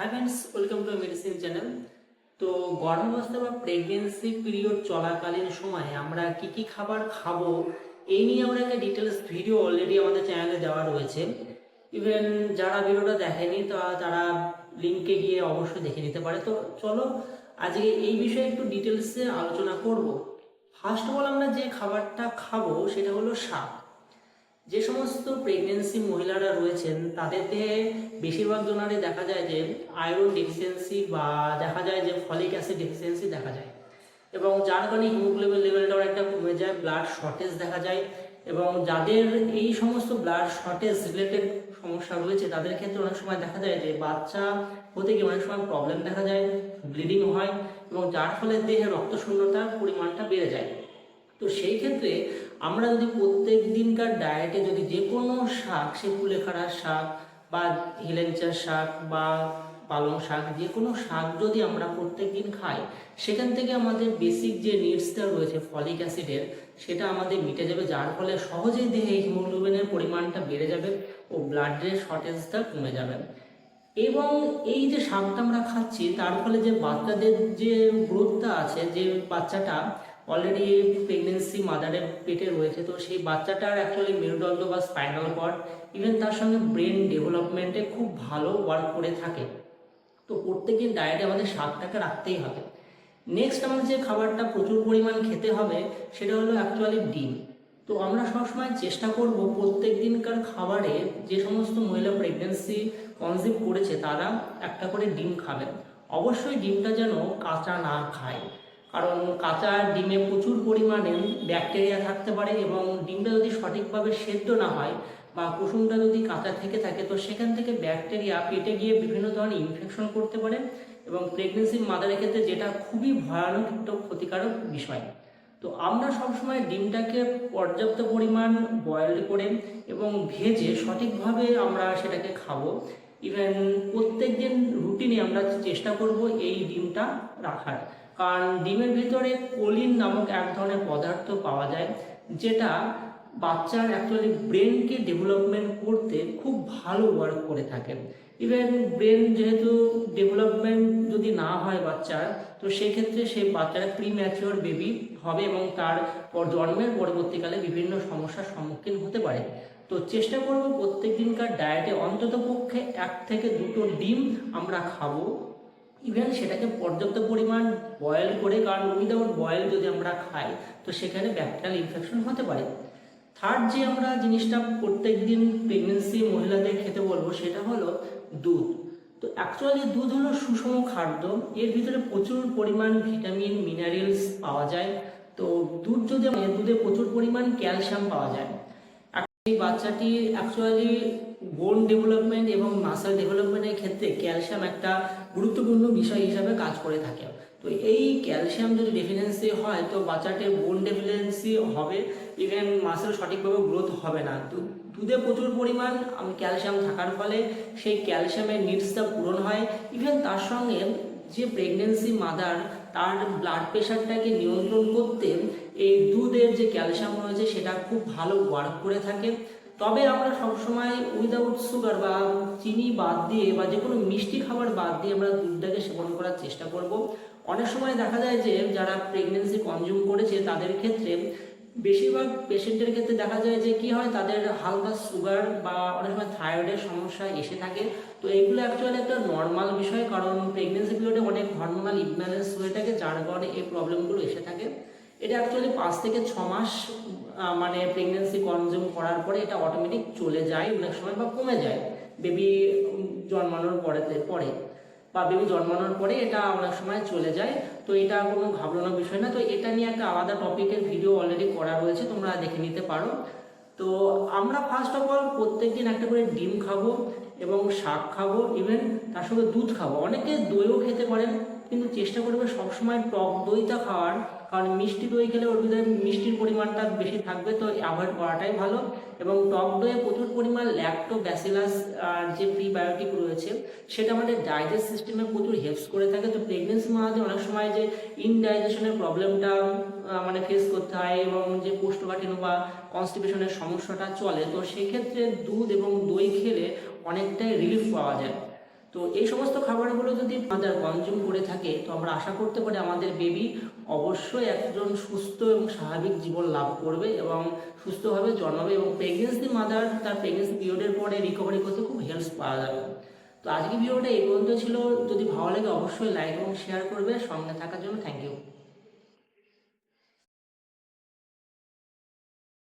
Hi friends welcome to medicine channel তো গর্ভাবস্থা বা প্রেগনেন্সি পিরিয়ড চলাকালীন সময়ে আমরা কি কি খাবার খাব, এই নিয়ে আমরা একটা ডিটেলস ভিডিও অলরেডি আমাদের চ্যানেলে দেওয়া রয়েছে। ইভেন যারা ভিডিওটা দেখেনি, তা তারা লিঙ্কে গিয়ে অবশ্যই দেখে নিতে পারে। তো চলো আজকে এই বিষয়ে একটু ডিটেলসে আলোচনা করব। ফার্স্ট অফ অল আমরা যে খাবারটা খাব, সেটা হলো শাক। যে সমস্ত প্রেগনেন্সি মহিলারা রয়েছেন তাদের দেহে বেশিরভাগ জনারে দেখা যায় যে আয়রন ডেফিসিয়েন্সি বা দেখা যায় যে ফলিক অ্যাসিড ডেফিসিয়েন্সি দেখা যায়। এবং যার কারণে হিমোগ্লোবিন লেভেলটা অনেকটা কমে যায় ব্লাড শর্টেজ দেখা যায় এবং যাদের এই সমস্ত ব্লাড শর্টেজ রিলেটেড সমস্যা রয়েছে, তাদের ক্ষেত্রে অনেক সময় দেখা যায় যে বাচ্চা হতে গিয়ে অনেক সময় প্রবলেম দেখা যায় ব্লিডিং হয় এবং যার ফলে দেহে রক্ত শূন্যতার পরিমাণটা বেড়ে যায়। তো সেই ক্ষেত্রে আমরা যদি প্রত্যেক দিনকার ডায়েটে যদি যে কোনো শাক সে কুলেখাড়ার শাক বা হিলেঞ্চার শাক বা পালং শাক যে কোনো শাক যদি আমরা প্রত্যেক দিন খাই, সেখান থেকে আমাদের বেসিক যে নিডসটা রয়েছে, ফলিক অ্যাসিডের সেটা আমাদের মিটে যাবে। যার ফলে সহজেই দেহে হিমোগ্লোবিনের পরিমাণটা বেড়ে যাবে ও ব্লাডের শর্টেজটা কমে যাবে। এবং এই যে শাকটা আমরা খাচ্ছি, তার ফলে যে বাচ্চাদের যে গ্রোথটা আছে, যে বাচ্চাটা অলরেডি প্রেগনেন্সি মাদারের পেটে রয়েছে, তো সেই বাচ্চাটার অ্যাকচুয়ালি মেরুদণ্ড বা স্পাইনাল কর্ড ইভেন তার সঙ্গে ব্রেন ডেভেলপমেন্টে খুব ভালো ওয়ার্ক করে থাকে। তো প্রত্যেকের ডায়েটে আমাদের শাকটাকে রাখতেই হবে। নেক্সট আমাদের যে খাবারটা প্রচুর পরিমাণ খেতে হবে, সেটা হলো অ্যাকচুয়ালি ডিম। তো আমরা সবসময় চেষ্টা করব প্রত্যেক দিনকার খাবারে যে সমস্ত মহিলা প্রেগনেন্সি কনজিউম করেছে, তারা একটা করে ডিম খাবেন। অবশ্যই ডিমটা যেন কাঁচা না খায়। কারণ কাঁচা ডিমে প্রচুর পরিমাণে ব্যাকটেরিয়া থাকতে পারে এবং ডিমটা যদি সঠিকভাবে সেদ্ধ না হয় বা কুসুমটা যদি কাঁচা থেকে থাকে, তো সেখান থেকে ব্যাকটেরিয়া পেটে গিয়ে বিভিন্ন ধরনের ইনফেকশন করতে পারে এবং প্রেগনেন্সি মাদারের ক্ষেত্রে যেটা খুবই ভয়ানক একটা ক্ষতিকারক বিষয়। তো আমরা সবসময় ডিমটাকে পর্যাপ্ত পরিমাণ বয়েল করে এবং ভেজে সঠিকভাবে আমরা সেটাকে খাব। ইভেন প্রত্যেক দিন রুটিনে আমরা চেষ্টা করব এই ডিমটা রাখার। কারণ ডিমের ভিতরে কোলিন নামক এক ধরনের পদার্থ পাওয়া যায়, যেটা বাচ্চার অ্যাকচুয়ালি ব্রেনকে ডেভেলপমেন্ট করতে খুব ভালো ওয়ার্ক করে থাকে। ইভেন ব্রেন যেহেতু ডেভেলপমেন্ট যদি না হয় বাচ্চার, তো সেক্ষেত্রে সেই বাচ্চারা প্রি ম্যাচিওর বেবি হবে এবং তার জন্মের পরবর্তীকালে বিভিন্ন সমস্যার সম্মুখীন হতে পারে। তো চেষ্টা করব প্রত্যেক দিনকার ডায়েটে অন্তত পক্ষে এক থেকে দুটো ডিম আমরা খাব। ইভেন সেটাকে পর্যাপ্ত পরিমাণ বয়েল করে, কারণ উইদাউট বয়েল যদি আমরা খাই, তো সেখানে ব্যাকটেরিয়াল ইনফেকশন হতে পারে। থার্ড যে আমরা জিনিসটা প্রত্যেক দিন প্রেগনেন্সি মহিলাদের খেতে বলব, সেটা হলো দুধ। তো অ্যাকচুয়ালি দুধ হলো সুষম খাদ্য, এর ভিতরে প্রচুর পরিমাণ ভিটামিন মিনারেলস পাওয়া যায়। তো দুধ যদি, দুধে প্রচুর পরিমাণ ক্যালসিয়াম পাওয়া যায়। এই বাচ্চাটি অ্যাকচুয়ালি বোন ডেভেলপমেন্ট এবং মাসেল ডেভেলপমেন্টের ক্ষেত্রে ক্যালসিয়াম একটা গুরুত্বপূর্ণ বিষয় হিসাবে কাজ করে থাকে। তো এই ক্যালসিয়াম যদি ডেফিসিয়েন্সি হয়, তো বাচ্চাটির বোন ডেফিসিয়েন্সি হবে ইভেন মাসেল সঠিকভাবে গ্রোথ হবে না। তো দুধে প্রচুর পরিমাণ ক্যালসিয়াম থাকার ফলে সেই ক্যালসিয়ামের নিডসটা পূরণ হয়। ইভেন তার সঙ্গে যে প্রেগনেন্সি মাদার তার ব্লাড প্রেশারটাকে নিয়ন্ত্রণ করতে এই দুধের যে ক্যালসিয়াম রয়েছে সেটা খুব ভালো ওয়ার্ক করে থাকে। তবে আমরা সবসময় উইদাউট সুগার বা চিনি বাদ দিয়ে বা যে কোনো মিষ্টি খাবার বাদ দিয়ে আমরা দুধটাকে সেবন করার চেষ্টা করব। অনেক সময় দেখা যায় যে যারা প্রেগনেন্সি কনজিউম করেছে তাদের ক্ষেত্রে বেশিরভাগ পেশেন্টের ক্ষেত্রে দেখা যায় যে কি হয়, তাদের হালকা সুগার বা অনেক সময় থাইরয়েডের সমস্যা এসে থাকে। তো এগুলো অ্যাকচুয়ালি একটা নর্মাল বিষয়, কারণ প্রেগনেন্সি পিরিয়ডে অনেক হরমোনাল ইমব্যালেন্স হয়ে থাকে, যার কারণে এই প্রবলেমগুলো এসে থাকে। এটা অ্যাকচুয়ালি পাঁচ থেকে ছ মাস মানে প্রেগনেন্সি কনজিউম করার পরে এটা অটোমেটিক চলে যায় অনেক সময় বা কমে যায় বেবি জন্মানোর পরে পরে। বা বেবি জন্মানোর পরে এটা অনেক সময় চলে যায়। তো এটা কোনো ঘাবড়ানোর বিষয় না। তো এটা নিয়ে একটা আলাদা টপিকের ভিডিও অলরেডি করা রয়েছে তোমরা দেখে নিতে পারো। তো আমরা ফার্স্ট অফ অল প্রত্যেক দিন একটা করে ডিম খাব এবং শাক খাব ইভেন তার সঙ্গে দুধ খাব। অনেকে দইও খেতে পারেন কিন্তু চেষ্টা করবে সবসময় টক দইটা খাওয়ার, কারণ মিষ্টি দই খেলে ওর ভিতরে মিষ্টির পরিমাণটা বেশি থাকবে, তো অ্যাভয়েড করাটাই ভালো। এবং টক দইয়ে প্রচুর পরিমাণ ল্যাক্টো ব্যাসিলাস যে প্রিবায়োটিক রয়েছে, সেটা আমাদের ডাইজেস্ট সিস্টেমে প্রচুর হেল্পস করে থাকে। তো প্রেগনেন্সি মাঝে অনেক সময় যে ইনডাইজেশনের প্রবলেমটা মানে ফেস করতে হয় এবং যে কোষ্ঠকাঠিন্য বা কনস্টিপেশনের সমস্যাটা চলে, তো সেক্ষেত্রে দুধ এবং দই খেলে অনেকটাই রিলিফ পাওয়া যায়। তো এই সমস্ত খাবারগুলো যদি আমাদের কনজিউম করে থাকে, তো আমরা আশা করতে পারি আমাদের বেবি অবশ্যই একজন সুস্থ এবং স্বাভাবিক জীবন লাভ করবে এবং সুস্থভাবে জন্মাবে এবং প্রেগনেন্সি মাদার তার প্রেগনেন্সি পিরিয়ডের পরে রিকভারি করতে খুব হেল্প পাওয়া যাবে। তো আজকে ভিডিওটা এই পর্যন্ত ছিল। যদি ভালো লাগে অবশ্যই লাইক এবং শেয়ার করবে। সঙ্গে থাকার জন্য থ্যাংক ইউ